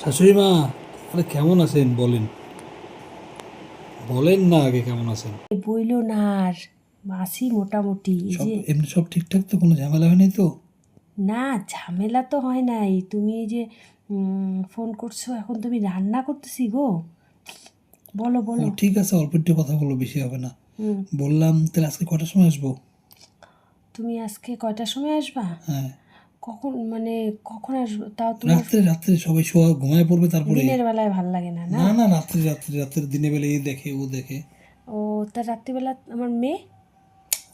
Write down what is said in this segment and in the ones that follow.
শাশুড়ি মা আরে কেমন আছেন বলেন। বলেন না আগে কেমন আছেন। বইলো না আর বাসি মোটামুটি এই সব যে এমনি সব ঠিকঠাক তো কোনো ঝামেলা হয়নি তো? না ঝামেলা তো হয় নাই। তুমি এই যে উম, ফোন করছ এখন তুমি রান্না করতেছি গো। বলো ও বলো ঠিক আছে অল্প একটু কথা বলো বেশি হবে না। হুম, বললাম তাহলে আজকে কটার সময় আসব? তুমি আজকে কয়টার সময় আসবা? হ্যাঁ। কখন মানে কখন আসব? তাও তুমি রাত্রে রাত্রে সবাই শোয়া ঘুমায় পড়বে তারপরে। দিনের বেলায় ভালো লাগে না না? না রাত্রে রাত্রে রাত্রে দিনের বেলায় এই দেখে ও দেখে। ও তা রাত্রিবেলা আমার মেয়ে?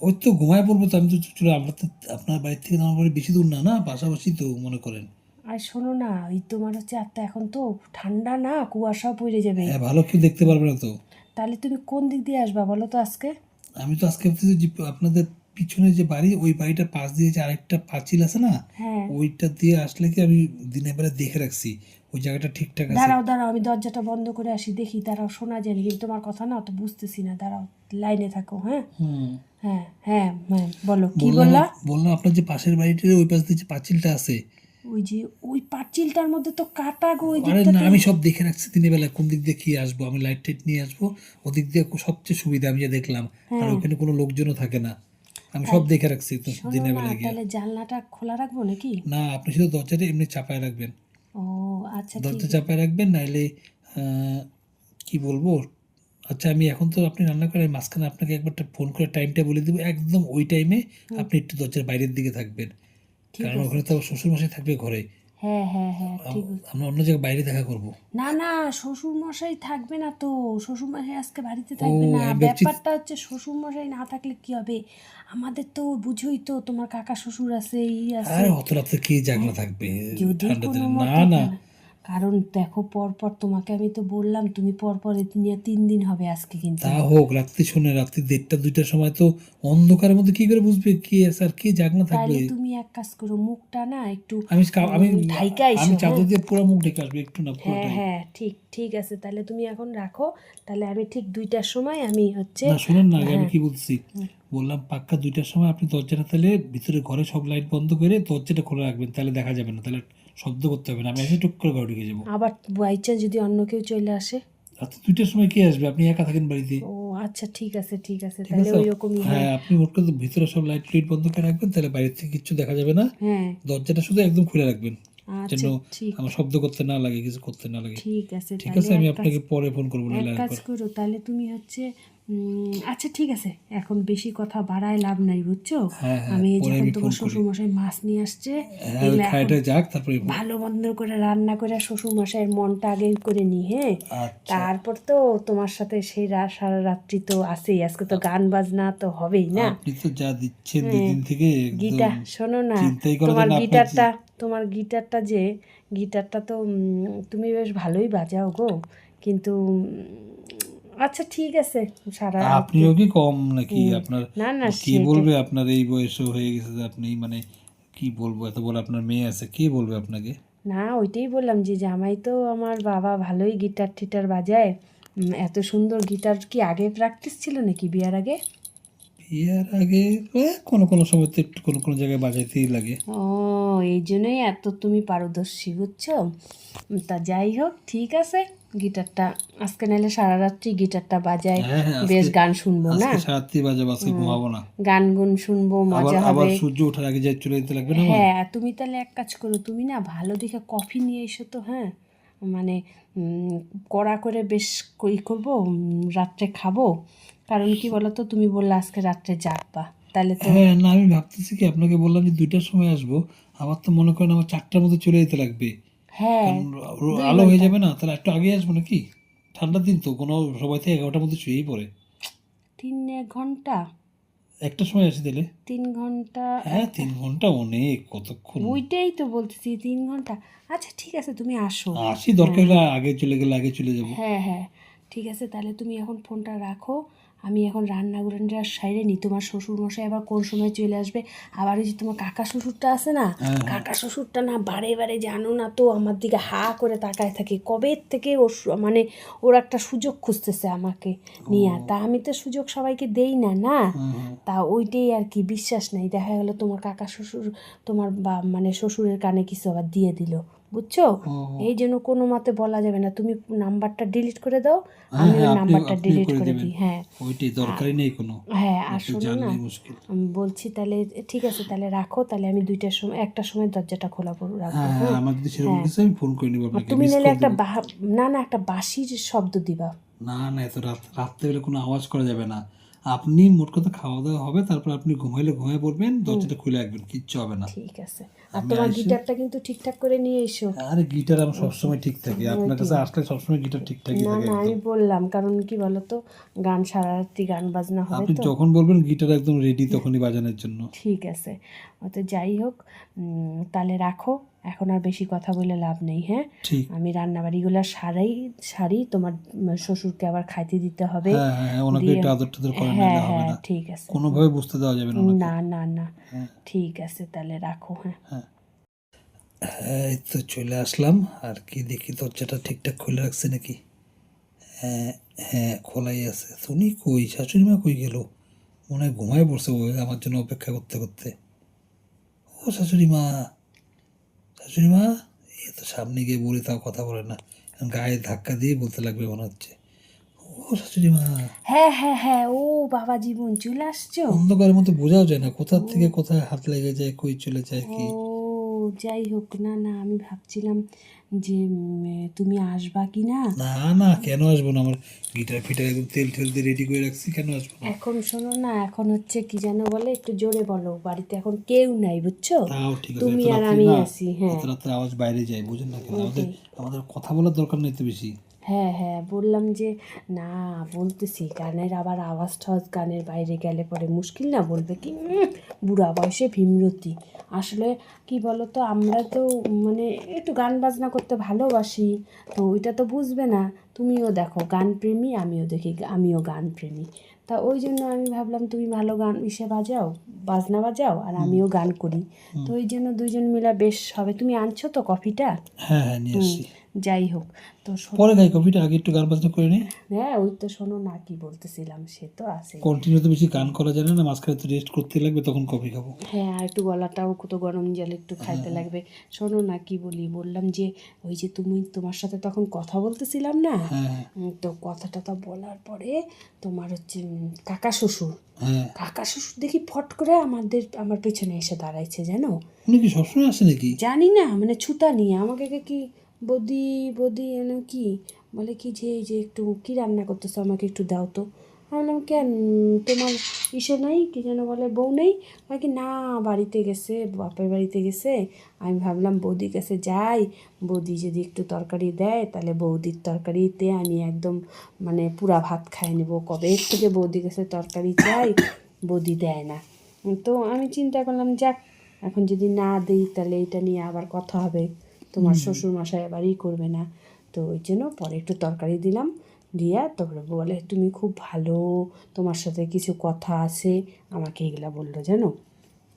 ওই তো ঘুমায় পড়ব তো আমি তো চলে আমরা তো আপনার বাড়ি থেকে আমার বাড়ি বেশি দূর না না? পাশাপাশি তো মনে করেন। আর শোনো না এই তোমার হচ্ছে আত্মা এখন তো ঠান্ডা না কুয়াশাও পড়ে যাবে। হ্যাঁ ভালো কেউ দেখতে পারবে না তো। তাহলে তুমি কোন দিক দিয়ে আসবা বলো তো আজকে? আমি তো আজকে ভাবতেছি আপনাদের পিছনে যে বাড়ি ওই বাড়িটা পাশ দিয়ে যে আরেকটা পাঁচিল আছে না হ্যাঁ। ওইটা দিয়ে আসলে কি আমি দিনের বেলা দেখে রাখছি? ওই জায়গাটা ঠিকঠাক আছে? দাঁড়াও দাঁড়াও আমি দরজাটা বন্ধ করে আসি দেখি দাঁড়াও শোনা যায়নি কিন্তু তোমার কথা না অত বুঝতেছি না দাঁড়াও লাইনে থাকো হ্যাঁ? হ্যাঁ হ্যাঁ হ্যাঁ বলো কি বললা? বললাম আপনার যে পাশের বাড়িটার ওই পাশ দিয়ে যে পাঁচিলটা আছে। ওই যে ওই পাঁচিলটার মধ্যে তো কাটা গো ওই দিকটা আমি সব দেখে রাখছি দিনের বেলা কোন দিক দিয়ে কি আসব আমি লাইট টাইট নিয়ে আসব ওদিক দিয়ে সবচেয়ে সুবিধা আমি যা দেখলাম। আর ওখানে কোনো লোকজনও থাকে না। আমি সব দেখে রাখছি দিনের বেলা গিয়ে। তাহলে জানলাটা খোলা রাখব নাকি? না আপনি শুধু দরজাটা এমনি চাপায় রাখবেন। ও আচ্ছা দরজা চাপায় রাখবেন নাইলে কি বলব? আচ্ছা আমি এখন তো আপনি রান্না করেন মাঝখানে আপনাকে একবার ফোন করে টাইমটা বলে দেবো। একদম ওই টাইমে আপনি একটু দরজার বাইরের দিকে থাকবেন। কারণ ওখানে তো শ্বশুর মশাই থাকবে ঘরে। হ্যাঁ হ্যাঁ হ্যাঁ ঠিক আমরা অন্য জায়গায় বাইরে দেখা করব। না না শ্বশুর মশাই থাকবে না তো। শ্বশুর মশাই আজকে বাড়িতে থাকবে না। ব্যাপারটা হচ্ছে শ্বশুর মশাই না থাকলে কি হবে? আমাদের তো বুঝোই তো তোমার কাকা শ্বশুর আছে এই আছে। আর অত রাতে কি জাগনা থাকবে? না না। কারণ দেখো পরপর তোমাকে আমি তো বললাম তুমি পরপর তিন দিন হবে আজকে কিন্তু। তা হোক রাত্রি শোনে রাত্রি দেড়টা দুইটার সময় তো অন্ধকারের মধ্যে কি করে বুঝবে কি আছে আর কে জাগনা থাকবে? তুমি এক কাজ করো মুখটা না একটু আমি আমি ঢাইকা আমি হ্যাঁ? চাদর দিয়ে পুরো মুখ ঢেকে আসবে একটু না হ্যাঁ হ্যাঁ ঠিক ঠিক আছে তাহলে তুমি এখন রাখো তাহলে আমি ঠিক দুইটার সময় আমি হচ্ছে না শুনুন না আমি হ্যাঁ। কি বলছি বললাম পাক্কা দুইটার সময় আপনি দরজাটা তাহলে ভিতরে ঘরে সব লাইট বন্ধ করে দরজাটা খোলা রাখবেন তাহলে দেখা যাবে না তাহলে শব্দ করতে হবে না আমি এসে টুক করে ঘরে ঢুকে যাব। আবার বাই চান্স যদি অন্য কেউ চলে আসে? রাত্রি দুইটার সময় কে আসবে? আপনি একা থাকেন বাড়িতে? ও আচ্ছা ঠিক আছে ঠিক আছে তাহলে ওই রকমই হ্যাঁ আপনি মোট কথা ভিতরে সব লাইট লাইট বন্ধ করে রাখবেন তাহলে বাইরে থেকে কিচ্ছু দেখা যাবে না। হ্যাঁ। দরজাটা শুধু একদম খুলে রাখবেন আচ্ছা যেন আমার শব্দ করতে না লাগে কিছু করতে না লাগে। ঠিক আছে ঠিক আছে আমি আপনাকে পরে ফোন করব কাজ করো তাহলে তুমি হচ্ছে আচ্ছা ঠিক আছে। এখন বেশি কথা বাড়ায় লাভ নাই বুঝছ? হ্যাঁ, হ্যাঁ, আমি যখন তোমার ফোন করি। শ্বশুর মশাই মাছ নিয়ে আসছে হ্যাঁ ভালো বন্ধ করে রান্না করে শ্বশুর মশাইয়ের মনটা আগে করে নি হ্যাঁ? আচ্ছা। তারপর তো তোমার সাথে সেই রাত সারা রাত্রি তো আছেই আজকে তো গান বাজনা তো হবেই না? তো যা দিচ্ছেন দুদিন থেকে গিটার শোনো না তোমার গিটারটা তোমার গিটারটা যে গিটারটা তো তুমি বেশ ভালোই বাজাও গো। কিন্তু আচ্ছা ঠিক আছে। সারা আপনিও কি কম নাকি? আপনার না না কি বলবে? আপনার এই বয়সে হয়ে গেছে যে আপনি মানে কি বলব? এত বলে আপনার মেয়ে আছে কে বলবে আপনাকে? না ওইটাই বললাম যে জামাই তো আমার বাবা ভালোই গিটার টিটার বাজায়। এত সুন্দর গিটার কি আগে প্র্যাকটিস ছিল নাকি বিয়ার আগে? বিয়ের আগে কোনো কোনো সময় তো একটু কোনো কোনো জায়গায় বাজাইতেই লাগে। ও এই জন্যই এত তুমি পারদর্শী বুঝছ? তা যাই হোক ঠিক আছে। গিটারটা। আজকে নাহলে সারা রাত্রি গিটারটা বাজায়। হ্যাঁ হ্যাঁ বেশ গান শুনব না? আজকে সারাত্রি বাজাবো আজকে ঘুমাবো না। গান গুন শুনব মজা আবার সূর্য ওঠার আগে যাই চলে যেতে লাগবে না হ্যাঁ তুমি তাহলে এক কাজ করো তুমি না ভালো দেখে কফি নিয়ে এসো তো হ্যাঁ? মানে কড়া করে বেশ ই করব রাত্রে খাব। কারণ কি বলতো তুমি বললে আজকে রাত্রে জাগবা। তাহলে তো হ্যাঁ না আমি ভাবতেছি কি আপনাকে বললাম যে দুইটার সময় আসব। আবার তো মনে করেন আমার চারটার মধ্যে চলে যেতে লাগবে। হ্যাঁ আলো হয়ে যাবে না? তাহলে একটু আগে আসব নাকি? ঠান্ডার দিন তো কোনো সবাই তো এগারোটার মধ্যে শুয়েই পড়ে। তিন ঘণ্টা? একটা সময় আসি দিলে তিন ঘণ্টা? হ্যাঁ তিন ঘণ্টা অনেক কতক্ষণ? ওইটাই তো বলতেছি তিন ঘণ্টা। আচ্ছা ঠিক আছে তুমি আসো। আসি দরকার হলে আগে চলে গেলে আগে চলে যাব। হ্যাঁ হ্যাঁ ঠিক আছে তাহলে তুমি এখন ফোনটা রাখো। আমি এখন রান্না গুরান্নার সাইডে নি। তোমার শ্বশুর মশাই আবার কোন সময় চলে আসবে? আবার ওই যে তোমার কাকা শ্বশুরটা আছে না? হ্যাঁ, হ্যাঁ। কাকা শ্বশুরটা না বারে বারে জানো না তো আমার দিকে হা করে তাকায় থাকে। কবে থেকে ওর মানে ওর একটা সুযোগ খুঁজতেছে আমাকে নিয়ে। তা আমি তো সুযোগ সবাইকে দেই না না। তা ওইটাই আর কি বিশ্বাস নাই। দেখা গেলো তোমার কাকা শ্বশুর তোমার বা মানে শ্বশুরের কানে কিছু আবার দিয়ে দিল। বুঝছ? এই জন্য কোনো মতে বলা যাবে না। তুমি নাম্বারটা ডিলিট করে দাও হ্যাঁ, আমি ওই হ্যাঁ, নাম্বারটা ডিলিট করে দিই হ্যাঁ। ওইটাই দরকারই নেই কোনো। হ্যাঁ আর আপনি শোনো না। আমি বলছি তাহলে ঠিক আছে তাহলে রাখো তাহলে আমি দুইটার সময় একটার সময় দরজাটা খোলা করে রাখব হ্যাঁ হ্যাঁ। হ্যাঁ আমার যদি সেরকম হ্যাঁ। কিছু আমি ফোন করে নিবো আর আপনাকে তুমি call একটা না না একটা বাঁশির শব্দ দিবা। না না এত রাত রাত্রেবেলা কোনো আওয়াজ করা যাবে না। আপনি মোট কথা খাওয়া দাওয়া হবে তারপর আপনি ঘুমাইলে ঘুমায় পড়বেন দরজাটা খুলে রাখবেন কিচ্ছু হবে না। ঠিক আছে। আর তোমার গিটারটা কিন্তু ঠিকঠাক করে নিয়ে এসো। আরে গিটার আমার সবসময় ঠিক থাকে। আপনার কাছে আসলে সবসময় গিটার ঠিকঠাকই থাকে না আমি বললাম কারণ কি বলতো গান সারা রাত্রি গান বাজনা হবে আপনি যখন বলবেন গিটার একদম রেডি তখনই বাজানোর জন্য। ঠিক আছে। অত যাই হোক তাহলে রাখো। এখন আর বেশি কথা বলে লাভ নেই হ্যাঁ? আমি রান্নাবাড়িগুলো সারাই সারি তোমার শ্বশুরকে আবার খাইতে দিতে হবে। হ্যাঁ হ্যাঁ হ্যাঁ, ঠিক আছে। কোনোভাবে বুঝতে দেওয়া যাবে না না না না। ঠিক আছে তাহলে রাখো হ্যাঁ। এই তো চলে আসলাম। আর কি দেখি দরজাটা ঠিকঠাক খুলে রাখছে নাকি? হ্যাঁ হ্যাঁ খোলাই আছে। শুনি কই? শাশুড়ি মা কই গেল? মনে হয় ঘুমায় পড়ছে ওই আমার জন্য অপেক্ষা করতে করতে। ও শাশুড়ি মা। শাশুড়ি মা এ তো সামনে গিয়ে বলে তাও কথা বলে না। গায়ে ধাক্কা দিয়ে বলতে লাগবে মনে হচ্ছে। ও শাশুড়ি মা হ্যাঁ হ্যাঁ হ্যাঁ ও বাবা জীবন চলে আসছো। অন্ধকারের মতো বোঝাও যায় না কোথা থেকে কোথায় হাত লেগে যায় কই চলে যায় কি? যাই হোক না না আমি ভাবছিলাম যে তুমি আসবা কি না? না না কেন আসব না? আমার গিটার ফিটার একদম তেল ঠেল দিয়ে রেডি করে রাখছি কেন আসব না? এখন শোনো না এখন হচ্ছে কি জানো বলে একটু জোরে বলো বাড়িতে এখন কেউ নাই বুঝছ? তাও ঠিক আছে তুমি আর আমি আসি হ্যাঁ। এত রাত্রে আওয়াজ বাইরে যায় বুঝেন না কেন? আমাদের আমাদের কথা বলার দরকার নেই তো বেশি। হ্যাঁ হ্যাঁ বললাম যে না বলতেছি গানের আবার আওয়াজ টাওয়াজ গানের বাইরে গেলে পরে মুশকিল না? বলবে কি বুড়া বয়সে ভীমরতি। আসলে কি বলো তো আমরা তো মানে একটু গান বাজনা করতে ভালোবাসি তো ওইটা তো বুঝবে না। তুমিও দেখো গান প্রেমী আমিও দেখি আমিও গান প্রেমী। তা ওই জন্য আমি ভাবলাম তুমি ভালো গান ইসে বাজাও বাজনা বাজাও আর আমিও গান করি। তো ওই জন্য দুইজন মিলে বেশ হবে তুমি আনছো তো কফিটা? হ্যাঁ হ্যাঁ নিয়ে যাই হোক তো পরে খাই কফিটা আগে একটু গান বাজনা করে নিই? হ্যাঁ ওই তো শোনো না কি বলতেছিলাম সে তো আছে। কন্টিনিউ তো বেশি গান করা যায় না মাঝখানে তো রেস্ট করতে লাগবে তখন কফি খাব? হ্যাঁ আর একটু গলাটাও কত গরম জল একটু খাইতে লাগবে। শোনো না কি বলি বললাম যে ওই যে তুমি তোমার সাথে তখন কথা বলতেছিলাম না? হ্যাঁ হ্যাঁ। তো কথাটা তো বলার পরে তোমার হচ্ছে কাকা শ্বশুর। হ্যাঁ। কাকা শ্বশুর দেখি ফট করে আমাদের আমার পেছনে এসে দাঁড়াইছে জানো? উনি কি সবসময় আসে নাকি? জানি না মানে ছুতা নিয়ে আমাকে কি বদি বদি, এনে কি? বলে, কি যে, এই যে একটু কি রান্না করতেছো? আমাকে একটু দাও তো। আমি বললাম, কেন? তোমার ইসে নাই? কি যেন বলে, বউ নেই? বলে, কি না, বাড়িতে গেছে, বাপের বাড়িতে গেছে। আমি ভাবলাম বৌদি কাছে যাই। বৌদি যদি একটু তরকারি দেয়, তাহলে বৌদির তরকারিতে আমি একদম মানে পুরা ভাত খাই নেব। কবে থেকে বৌদি কাছে তরকারি চাই, বৌদি দেয় না। তো আমি চিন্তা করলাম, যাক, এখন যদি না দিই, তাহলে এটা নিয়ে আবার কথা হবে। তোমার শ্বশুর মশাই আবার ই করবে না। তো ওই জন্য পরে একটু তরকারি দিলাম দিয়া তারপরে বলে তুমি খুব ভালো তোমার সাথে কিছু কথা আছে। আমাকে এগুলা বলল জানো?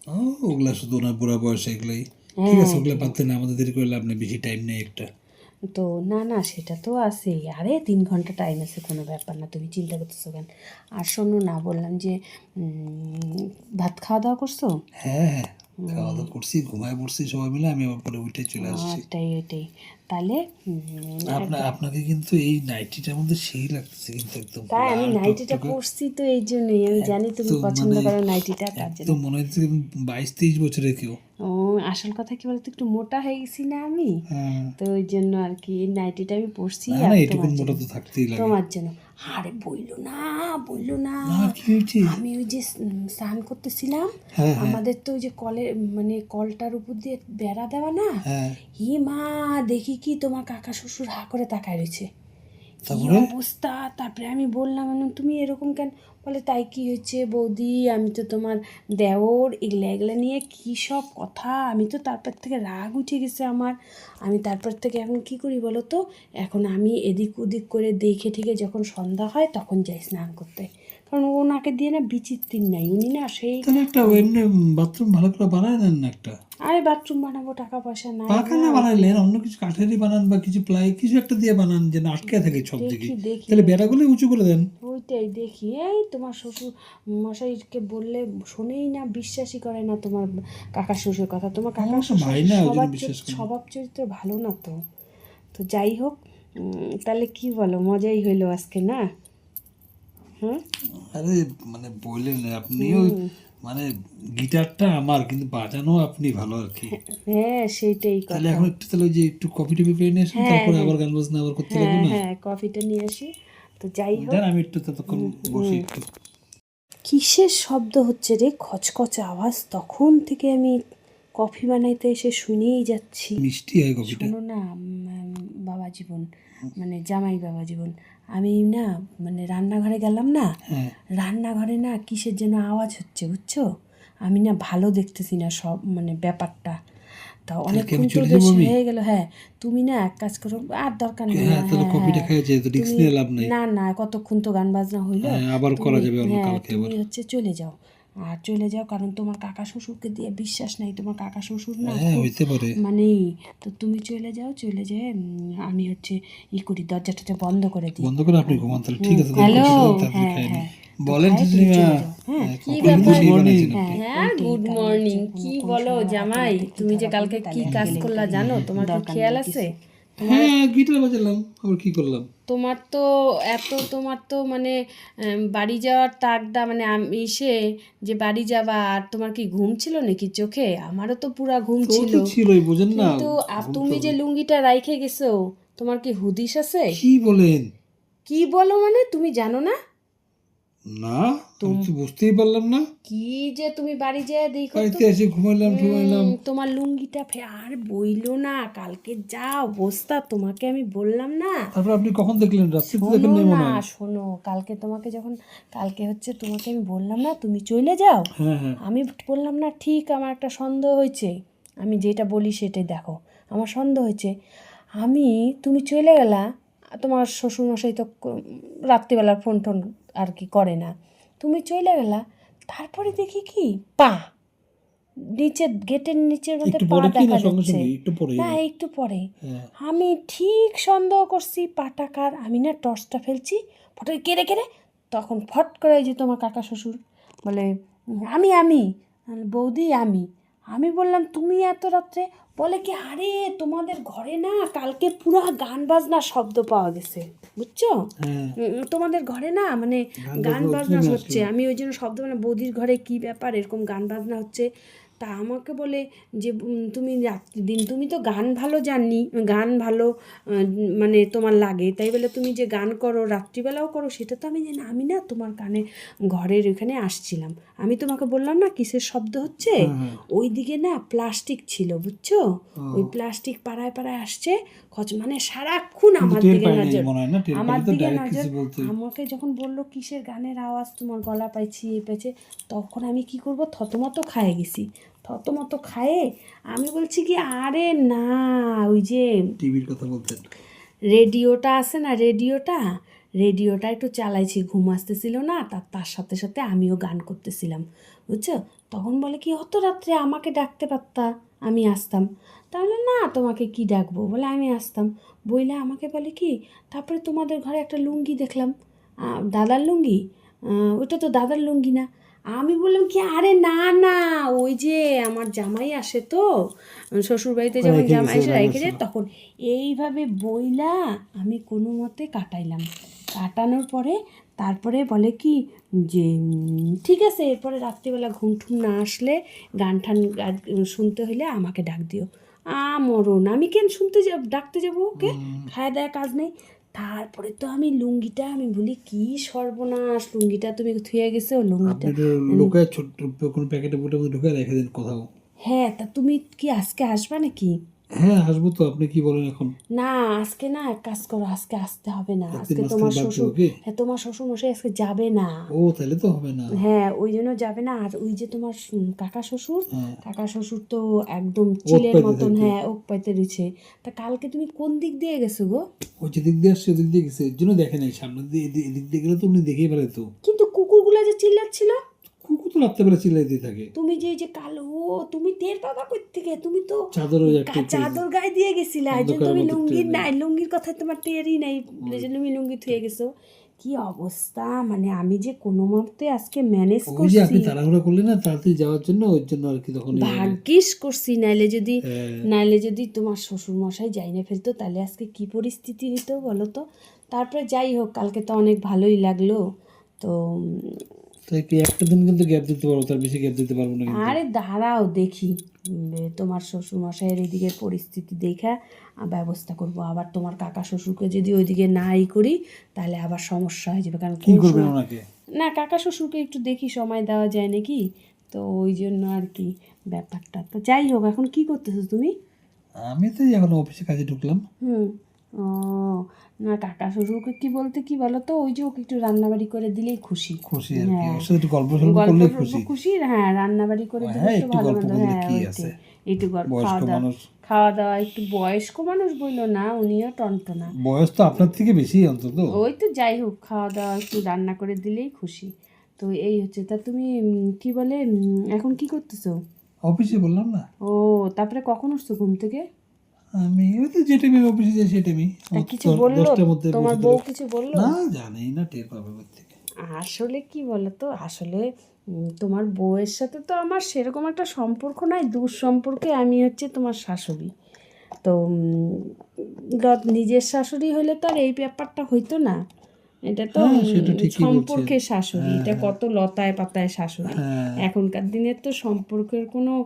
ও ওগুলা শুধু ওনার বুড়া বয়সে এগুলাই। হ্যাঁ, ঠিক আছে ওগুলা পারতেন আমাদের দেরি করে লাভ নেই বেশি টাইম নেই একটা। তো না না সেটা তো আছেই। আরে তিন ঘণ্টা টাইম আছে কোনো ব্যাপার না তুমি চিন্তা করতেছো কেন? আর শোনো না বললাম যে ভাত খাওয়া দাওয়া করছ? হ্যাঁ হ্যাঁ। খাওয়া দাওয়া করছি ঘুমায় পড়ছি সবাই মিলে আমি আবার পরে উঠে চলে আসছি। ওটাই ওটাই তাহলে আপনার আপনাকে কিন্তু এই নাইটিটার মধ্যে সেই লাগতেছে কিন্তু একদম তাই আমি নাইটিটা। পরছি তো এই জন্যই আমি জানি তুমি পছন্দ মানে করো নাইটিটা তার জন্য। একদম মনে হচ্ছে বাইশ তেইশ বছরের কেউ। ও আসল কথা কি বলতো একটু মোটা হয়ে গেছি না আমি? হ্যাঁ। তো ওই জন্য আর কি নাইটিটা আমি পরছি এটুকুন তোমার জন্য। আরে বইল না বইল না। আমি ওই যে স্নান করতেছিলাম। হ্যাঁ হ্যাঁ। আমাদের তো ওই যে কলের মানে কলটার উপর দিয়ে বেড়া দেওয়া না? হ্যাঁ। হি মা দেখি কি তোমার কাকা শ্বশুর হা করে তাকায় রয়েছে। তারপরে? অবস্থা? তারপরে আমি বললাম বললাম, তুমি এরকম কেন? বলে তাই কি হয়েছে বৌদি? আমি তো তোমার দেওর এগুলো এগুলা নিয়ে কী সব কথা? আমি তো তারপর থেকে রাগ উঠে গেছে আমার। আমি তারপর থেকে এখন কি করি বলো তো? এখন আমি এদিক ওদিক করে দেখে ঠেকে যখন সন্ধ্যা হয় তখন যাই স্নান করতে। কারণ ওনাকে দিয়ে না বিচিত্রির নাই। উনি না সেই একটা এমনি বাথরুম ভালো করে বানায় নেন না একটা? আরে বাথরুম বানাবো টাকা পয়সা নাই। পাকা না বানাইলেন অন্য কিছু কাঠেরই বানান বা কিছু প্লাই কিছু একটা দিয়ে বানান যে না আটকে থাকে সব দিকে। তাহলে বেড়াগুলো উঁচু করে দেন। ওইটাই দেখি। এই তোমার শ্বশুর মশাইকে বললে শোনেই না বিশ্বাসই করে না তোমার কাকা শ্বশুর কথা। তোমার কাকা ভাই না, স্বভাব বিশ্বাস চরিত্র- স্বভাব চরিত্র ভালো না তো। তো যাই হোক তাহলে কি বলো? মজাই হইল আজকে না? আরে মানে বললেন আপনিও মানে গিটারটা আমার কিন্তু বাজানো আপনি ভালো আর কি। হ্যাঁ সেইটাই কথা। তাহলে এখন একটু তাহলে যে একটু কফি টফি পেয়ে নিয়ে আসুন তারপরে আবার গান বাজনা আবার করতে লাগবে হ্যাঁ না? হ্যাঁ কফিটা নিয়ে আসি। তো যাই হোক। আমি একটু ততক্ষণ বসি একটু। কিসের শব্দ হচ্ছে রে? খচখচ আওয়াজ। তখন থেকে আমি কফি বানাইতে এসে শুনেই যাচ্ছি। মিষ্টি হয় কফিটা। শোনো না বাবা জীবন মানে জামাই বাবা জীবন। আমি না মানে রান্নাঘরে গেলাম না হ্যাঁ। রান্নাঘরে না কিসের যেন আওয়াজ হচ্ছে বুঝছ? আমি না ভালো দেখতেছি না সব মানে ব্যাপারটা। তা অনেকক্ষণ তো বেশি হয়ে গেল হ্যাঁ। তুমি না এক কাজ করো আর দরকার নেই। হ্যাঁ হ্যাঁ, না না কতক্ষণ তো গান বাজনা হইল। হ্যাঁ আবার করা যাবে তুমি হচ্ছে চলে যাও। আর চলে যাও কারণ তোমার কাকা শ্বশুরকে দিয়ে বিশ্বাস নাই তোমার কাকা শ্বশুর না হ্যাঁ হইতে পারে। মানে তো তুমি চলে যাও চলে যেয়ে উম, আমি হচ্ছে ই করি দরজাটা বন্ধ করে দিই। বন্ধ করে আপনি ঘুমান তাহলে ঠিক আছে হ্যালো হ্যাঁ হ্যাঁ। বলেন যাও। হ্যাঁ কি ব্যাপার? মর্নিং হ্যাঁ গুড মর্নিং কি বলো জামাই? তুমি যে কালকে কি কাজ করলা জানো? তোমার কি খেয়াল আছে? হ্যাঁ গিটার বাজালাম আবার কি করলাম? তোমার তো এত তোমার তো মানে বাড়ি যাওয়ার তাগদা মানে আমি এসে যে বাড়ি যাবা আর তোমার কি ঘুম ছিল নাকি চোখে? আমারও তো পুরা ঘুম ছিল। ছিলই বুঝেন না। কিন্তু তুমি যে লুঙ্গিটা রাইখে গেছো তোমার কি হুদিস আছে? কি বলেন? কি বলো মানে তুমি জানো না? না আমি তো বুঝতেই পারলাম না। কি যে তুমি বাড়ি যেয়ে দেখো বাড়িতে এসে ঘুমাইলাম ঘুমাইলাম। তোমার লুঙ্গিটা ফে- আর বইলো না কালকে যা অবস্থা তোমাকে আমি বললাম না। তারপর আপনি কখন দেখলেন? রাত্রি দেখেন না হয়। শোনো কালকে তোমাকে যখন কালকে হচ্ছে তোমাকে আমি বললাম না তুমি চলে যাও? হ্যাঁ হ্যাঁ। আমি বললাম না ঠিক আমার একটা সন্দেহ হয়েছে। আমি যেটা বলি সেটাই দেখো আমার সন্দেহ হয়েছে। আমি তুমি চলে গেলা তোমার শ্বশুরমশাই তো রাত্রিবেলার ফোন টোন আর কি করে না। তুমি চলে গেলা তারপরে দেখি কি? পা! নিচে গেটের নিচের মধ্যে পা না? দেখা যাচ্ছে। একটু পরে। না একটু পরে। হ্যাঁ। আমি ঠিক সন্দেহ করছি পাটাকার আমি না টর্চটা ফেলছি ফটো কেড়ে কেড়ে তখন ফট করে যে তোমার কাকা শ্বশুর বলে আমি আমি। আমি, বৌদি আমি। আমি বললাম তুমি এত রাত্রে? বলে কি আরে তোমাদের ঘরে না কালকে পুরো গান বাজনা শব্দ পাওয়া গেছে বুঝছ? হ্যাঁ। তোমাদের ঘরে না মানে গান বাজনা হচ্ছে। আমি ওই জন্য শব্দ মানে বৌদির ঘরে কি ব্যাপার এরকম গান বাজনা হচ্ছে। তা আমাকে বলে যে তুমি রাত্রি দিন তুমি তো গান ভালো জানি গান ভালো মানে তোমার লাগে। তাই বলে তুমি যে গান করো রাত্রিবেলাও করো সেটা তো আমি জানি না। আমি না তোমার কানে ঘরের ওখানে আসছিলাম। আমি তোমাকে বললাম না কিসের শব্দ হচ্ছে। ওই দিকে না প্লাস্টিক ছিল বুঝছ? ওই প্লাস্টিক পাড়ায় পাড়ায় আসছে খচ মানে সারাক্ষণ আমার দিকে নজর। আমার দিকে নজর। আমাকে যখন বলল কিসের গানের আওয়াজ তোমার গলা পাইছি এ পেয়েছে তখন আমি কি করব? থতমত খায়ে গেছি। থতমত খায়ে? আমি বলছি কি আরে না ওই যে টিভির কথা বলতেন রেডিওটা আছে না রেডিওটা? রেডিওটা একটু চালাইছি ঘুম আসতেছিল না তার তার সাথে সাথে আমিও গান করতেছিলাম বুঝছ? তখন বলে কি অত রাত্রে আমাকে ডাকতে পারতা? আমি আসতাম। তাহলে না তোমাকে কি ডাকবো? বলে আমি আসতাম। বইলে আমাকে বলে কি তারপরে তোমাদের ঘরে একটা লুঙ্গি দেখলাম। দাদার লুঙ্গি? ওটা তো দাদার লুঙ্গি না। আমি বললাম কি আরে না না ওই যে আমার জামাই আসে তো শ্বশুরবাড়িতে যখন জামাই এসে রেখে যায় তখন এইভাবে বইলা আমি কোনো মতে কাটাইলাম। কাটানোর পরে তারপরে বলে কি যে ঠিক আছে এরপরে রাত্রিবেলা ঘুম ঠুম না আসলে গান ঠান শুনতে হলে আমাকে ডাক দিও। আ মরণ আমি কেন শুনতে যাব ডাকতে যাব ওকে? খায় দায় কাজ নেই। তারপরে তো আমি লুঙ্গিটা আমি বলি কি সর্বনাশ লুঙ্গিটা তুমি থুয়ে গেছো লুঙ্গিটা। লোকায় ছোট কোনো প্যাকেটে পুটে ঢুকে রেখে দিন কোথাও। হ্যাঁ তা তুমি কি আজকে আসবা নাকি? হ্যাঁ আসব তো। আপনি কি বলেন এখন? না আজকে না এক কাজ করো আজকে আসতে হবে না। আজকে তোমার শ্বশুর হ্যাঁ তোমার শ্বশুর মশাই আজকে যাবে না। ও তাহলে তো হবে না। হ্যাঁ ওই জন্য যাবে না। আর ওই যে তোমার কাকা শ্বশুর হ্যাঁ। কাকা শ্বশুর তো একদম চিলের মতন হ্যাঁ ওক পাইতে রয়েছে। তা কালকে তুমি কোন দিক দিয়ে গেছো গো? ওই যেদিক দিয়ে আসছে ওদিক দিয়ে গেছে। এর জন্য দেখে নাই। সামনে এদিক দিয়ে গেলে তো উনি দেখেই পেলে তো কিন্তু কুকুরগুলো যে চিল্লাচ্ছিল? তো রাত্রেবেলা চিল্লাইতে থাকে। তুমি যে যে কালো তুমি টের পাবা কই থেকে তুমি তো চাদর চাদর গায়ে দিয়ে গেছিলা এই তুমি লুঙ্গি নাই। লুঙ্গির কথা তোমার টেরই নাই এই যে তুমি লুঙ্গি থুয়ে গেছো। কি অবস্থা? মানে আমি যে কোনো মতে আজকে ম্যানেজ করছি আপনি তাড়াহুড়া করলেন না তাড়াতাড়ি যাওয়ার জন্য ওই জন্য আর কি তখন ভাগ্যিস করছি নাইলে যদি হ্যাঁ। নাইলে যদি তোমার শ্বশুর মশাই যাই না ফেলতো তাহলে আজকে কি পরিস্থিতি হতো বলো তো? তারপরে যাই হোক কালকে তো অনেক ভালোই লাগল। তো তাই কি একটা দিন কিন্তু গ্যাপ দিতে পারব তার বেশি গ্যাপ দিতে পারব না কিন্তু। আরে দাঁড়াও দেখি তোমার শ্বশুর মশাইয়ের এদিকে পরিস্থিতি দেখা ব্যবস্থা করব। আবার তোমার কাকা শ্বশুরকে যদি ওইদিকে নাই করি তাহলে আবার সমস্যা হয়ে যাবে। কারণ কি সময়- ওনাকে? না কাকা শ্বশুরকে একটু দেখি সময় দেওয়া যায় নাকি। তো ওই জন্য আর কি ব্যাপারটা। তো যাই হোক এখন কি করতেছো তুমি? আমি তো এখন অফিসে কাজে ঢুকলাম। হুম। ও না কাকা শ্বশুরকে কি বলতে কি বলো তো ওই যে ওকে একটু রান্নাবাড়ি করে দিলেই খুশি। খুশি আর কি ওর সাথে একটু গল্প সল্প গল্প খুশি। খুশি হ্যাঁ রান্নাবাড়ি করে দিলে হ্যাঁ, একটু ভালো মন্দ হ্যাঁ কি আছে? একটু গল্প খাওয়া দাওয়া খাওয়া দাওয়া একটু বয়স্ক মানুষ বলল না উনিও টনটনা। বয়স তো আপনার থেকে বেশি অন্তত। ওই তো যাই হোক খাওয়া দাওয়া একটু রান্না করে দিলেই খুশি। তো এই হচ্ছে তা তুমি কি বলে এখন কি করতেছো? অফিসে বললাম না। ও তারপরে কখন উঠছো ঘুম থেকে? আমি ওই তো যেটা আমি অফিসে যাই সেটা আমি। কিছু বলল? তোমার বউ কিছু বলল? না জানি না টের পাবে থেকে। আসলে কি বলতো? আসলে তোমার বউয়ের সাথে তো আমার সেরকম একটা সম্পর্ক নাই। দূর সম্পর্কে আমি হচ্ছে তোমার শাশুড়ি। তো নিজের শাশুড়ি হলে তো আর এই ব্যাপারটা হইতো না। এটা তো হ্যাঁ, সম্পর্কের শাশুড়ি এটা কত লতায় পাতায় শাশুড়ি। হ্যাঁ। এখনকার দিনের তো সম্পর্কের কোনো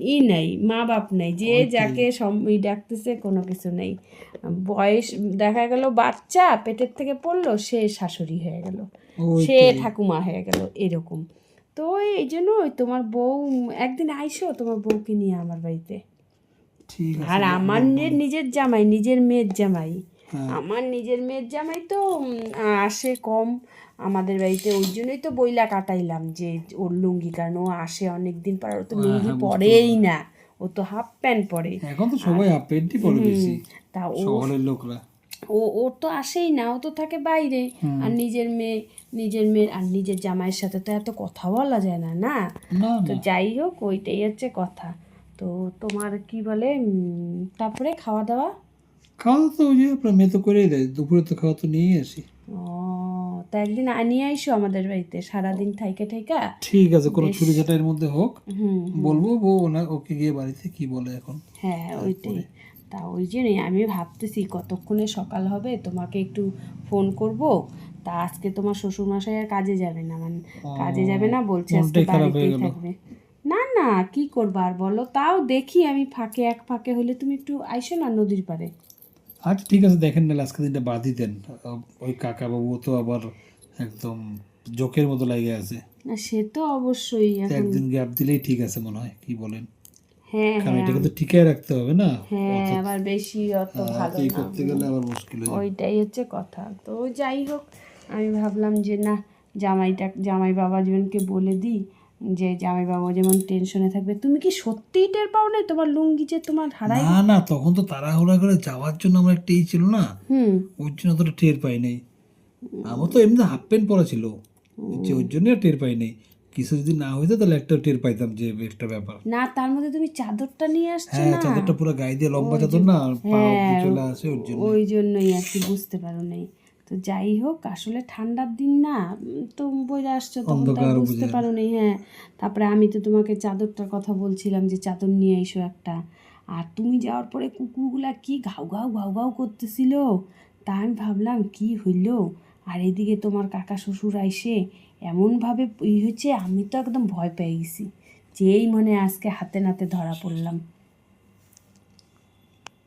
ই নাই মা বাপ নাই যে যাকে ই ডাকতেছে কোনো কিছু নেই। বয়স দেখা গেল বাচ্চা পেটের থেকে পড়ল সে শাশুড়ি হয়ে গেল। সে ঠাকুমা হয়ে গেল এরকম। তো এই জন্য ওই তোমার বউ একদিন আইসো তোমার বউকে নিয়ে আমার বাড়িতে। আর আমার নিজের জামাই নিজের মেয়ের জামাই। হ্যাঁ। আমার নিজের মেয়ের জামাই তো আসে কম। আমাদের বাড়িতে ওই জন্যই তো বইলা কাটাইলাম যে ওর লুঙ্গি কারণ ও আসে অনেক দিন পর ও তো লুঙ্গি পরেই না। ও তো হাফ প্যান্ট পরে। এখন তো সবাই হাফ প্যান্টই পরে বেশি তা ও শহরের লোকরা। ও ওর তো আসেই না ও তো থাকে বাইরে। আর নিজের মেয়ে নিজের মেয়ে আর নিজের জামাইয়ের সাথে তো এত কথা বলা যায় না না? তো যাই হোক ওইটাই হচ্ছে কথা। তো তোমার কি বলে তারপরে খাওয়া দাওয়া খাওয়া তো ওই যে আপনার মেয়ে তো করেই দেয় দুপুরে তো খাওয়া তো নিয়েই আসি। ও তা একদিন আনিয়ে আইসো আমাদের বাড়িতে সারাদিন থাইকা থাইকা। ঠিক আছে কোনো ছাটাইয়ের মধ্যে হোক। বলব বউ ওনা ওকে গিয়ে বাড়িতে কি বলে এখন? হ্যাঁ ওইটাই। তা ওই জন্যই আমি ভাবতেছি কতক্ষণে সকাল হবে তোমাকে একটু ফোন করব। তা আজকে তোমার শ্বশুরমশাই আর কাজে যাবে না মানে কাজে যাবে না বলছে আজকে হয়ে বাড়িতেই থাকবে। না না কি করবা আর বলো? তাও দেখি আমি ফাঁকে এক ফাঁকে হলে তুমি একটু আইসো না নদীর পাড়ে। আচ্ছা ঠিক আছে দেখেন না আজকে দিনটা বাদই দেন ওই কাকা বাবু তো আবার একদম জোকের মতো লাগে আছে। সে তো অবশ্যই একদিন গ্যাপ দিলেই ঠিক আছে মনে হয় কি বলেন। হ্যাঁ কারণ হ্যাঁ। এটাকে তো টিকায় রাখতে হবে না। হ্যাঁ আবার বেশি অত ভালো না। করতে গেলে আবার মুশকিল হয়ে ওইটাই হচ্ছে কথা। তো যাই হোক আমি ভাবলাম যে না জামাইটা জামাই বাবা জীবনকে বলে দিই। যে জামাই বাবা যেমন টেনশনে থাকবে তুমি কি সত্যিই টের পাও না তোমার লুঙ্গি যে তোমার হারাই না না তখন তো তাড়াহুড়া করে যাওয়ার জন্য আমার একটা ই ছিল না? হুম। ওর জন্য অতটা টের পাই নাই। আমার তো এমনি হাফ প্যান্ট পরা ছিল। যে ওর জন্য টের পাই নাই। কিছু যদি না হইতো তাহলে একটা টের পাইতাম যে একটা ব্যাপার। না তার মধ্যে তুমি চাদরটা নিয়ে আসছো হ্যাঁ না? চাদরটা পুরো গায়ে দিয়ে লম্বা চাদর না পা অব্দি চলে আসে ওর জন্য ওই জন্যই আর কি বুঝতে পারো নাই। তো যাই হোক আসলে ঠান্ডার দিন না তো বোঝা আসছো তখন তো বুঝতে পারো নাই হ্যাঁ। তারপরে আমি তো তোমাকে চাদরটার কথা বলছিলাম যে চাদর নিয়ে এসো একটা। আর তুমি যাওয়ার পরে কুকুরগুলা কি ঘাউ ঘাউ ঘাউ ঘাউ করতেছিল তা আমি ভাবলাম কি হইল? আর এদিকে তোমার কাকা শ্বশুর আইসে এমনভাবে ই হচ্ছে আমি তো একদম ভয় পেয়ে গেছি। যেই মনে আজকে হাতে নাতে ধরা পড়লাম।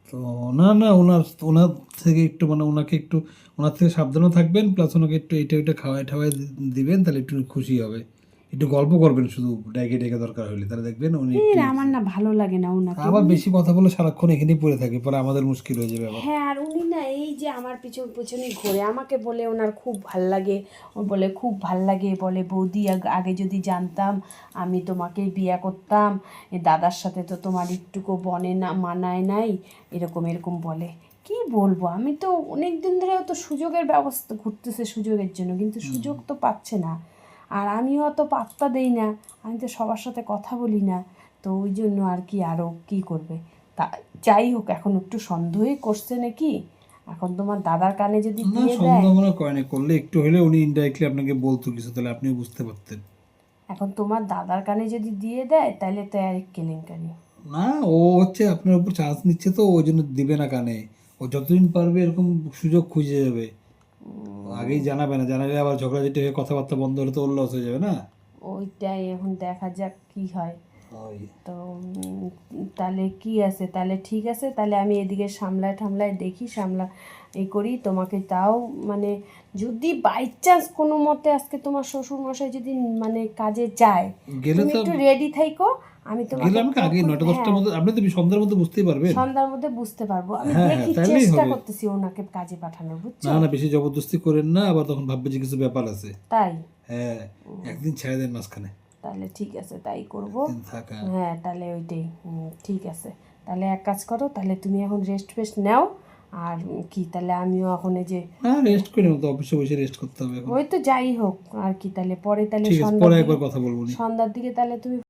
তো না না, ওনার ওনার থেকে একটু মানে ওনাকে একটু, ওনার থেকে সাবধানও থাকবেন প্লাস ওনাকে একটু এটা ওইটা খাওয়াই ঠাওয়াই দিবেন, তাহলে একটু খুশি হবে। একটু গল্প করবেন শুধু ডেকে ডেকে দরকার হলে। তাহলে দেখবেন উনি আমার না ভালো লাগে না ওনাকে আবার বেশি কথা বলে সারাক্ষণ এখানেই পড়ে থাকে পরে আমাদের মুশকিল হয়ে যাবে আবার। হ্যাঁ আর উনি না এই যে আমার পিছন পিছনে ঘুরে আমাকে বলে ওনার খুব ভালো লাগে ও বলে খুব ভালো লাগে বলে বৌদি আগে যদি জানতাম আমি তোমাকে বিয়ে করতাম দাদার সাথে তো তোমার একটুকু বনে না মানায় নাই এরকম এরকম বলে। কি বলব? আমি তো অনেক দিন ধরে তো সুযোগের ব্যবস্থা ঘুরতেছে সুযোগের জন্য কিন্তু সুযোগ তো পাচ্ছে না। আর আমিও অত পাত্তা দেই না। আমি তো সবার সাথে কথা বলি না। তো ওই জন্য আর কি আরও কী করবে? তা যাই হোক এখন একটু সন্দেহই করছে নাকি? এখন তোমার দাদার কানে যদি দিয়ে দেয়। করলে একটু হলে উনি ইনডাইরেক্টলি আপনাকে বলতো কিছু তাহলে আপনিও বুঝতে পারতেন। এখন তোমার দাদার কানে যদি দিয়ে দেয় তাহলে তো আর কেলেঙ্কারি। না ও হচ্ছে আপনার উপর চান্স নিচ্ছে তো ওই জন্য দিবে না কানে। ও যতদিন পারবে এরকম সুযোগ খুঁজে যাবে। আগেই জানাবে না জানালে আবার ঝগড়াঝাটি হয়ে কথাবার্তা বন্ধ হলে তো লস হয়ে যাবে না? ওইটাই এখন দেখা যাক কি হয়। তো তাহলে কি আছে? তাহলে ঠিক আছে তাহলে আমি এদিকে সামলায় ঠামলায় দেখি সামলা এই করি তোমাকে তাও মানে যদি বাই চান্স কোনো মতে আজকে তোমার শ্বশুর মশাই যদি মানে কাজে যায় তুমি একটু রেডি থাইকো আমি আমাকে আগে তখন- নয়টা দশটার হ্যাঁ, মধ্যে আপনি তো সন্ধ্যার মধ্যে বুঝতেই পারবেন। সন্ধ্যার মধ্যে বুঝতে পারব। আমি হ্যাঁ, হ্যাঁ, দেখি চেষ্টা করতেছি ওনাকে কাজে পাঠানোর বুঝছ? না না বেশি জবরদস্তি করেন না আবার তখন ভাববে যে কিছু ব্যাপার আছে। তাই? হ্যাঁ একদিন ছেড়ে দেন মাঝখানে। তাহলে ঠিক আছে তাই করব। হ্যাঁ তাহলে ওইটাই ঠিক আছে। তাহলে এক কাজ করো তাহলে তুমি এখন রেস্ট ফেস্ট নাও আর কি তাহলে আমিও এখন এই যে না রেস্ট করে তো অফিসে বসে রেস্ট করতে হবে ওই তো যাই হোক আর কি তাহলে পরে তাহলে সন্ধ্যার পরে একবার কথা বলব সন্ধ্যার দিকে তাহলে তুমি